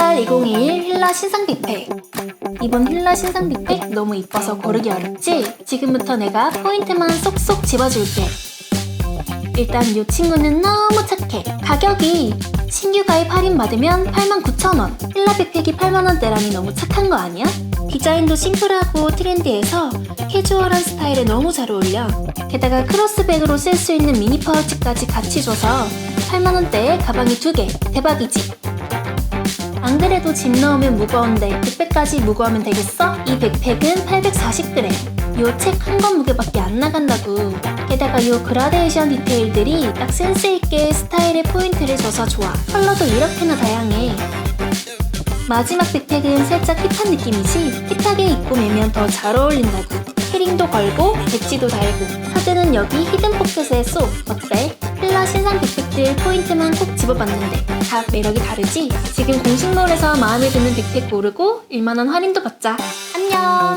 신발 2021 힐라 신상 빅팩 이번 힐라 신상 빅팩 너무 이뻐서 고르기 어렵지? 지금부터 내가 포인트만 쏙쏙 집어줄게. 일단 이 친구는 너무 착해. 가격이 신규 가입 할인 받으면 89,000원. 힐라 빅팩이 8만원대라니 너무 착한 거 아니야? 디자인도 심플하고 트렌디해서 캐주얼한 스타일에 너무 잘 어울려. 게다가 크로스백으로 쓸 수 있는 미니 파우치까지 같이 줘서 8만원대에 가방이 2개 대박이지 안 그래도 짐 넣으면 무거운데 빅백까지 무거우면 되겠어? 이 백팩은 840g. 요 책 한 권 무게밖에 안 나간다고. 게다가 요 그라데이션 디테일들이 딱 센스있게 스타일에 포인트를 줘서 좋아. 컬러도 이렇게나 다양해. 마지막 백팩은 살짝 힙한 느낌이지 힙하게 입고 매면 더 잘 어울린다고. 헤링도 걸고 배지도 달고 사진은 여기 히든 포켓에 쏙 어때? 필라 신상 빅팩들 포인트만 콕 집어봤는데 다 매력이 다르지? 지금 공식몰에서 마음에 드는 빅팩 고르고 1만원 할인도 받자 안녕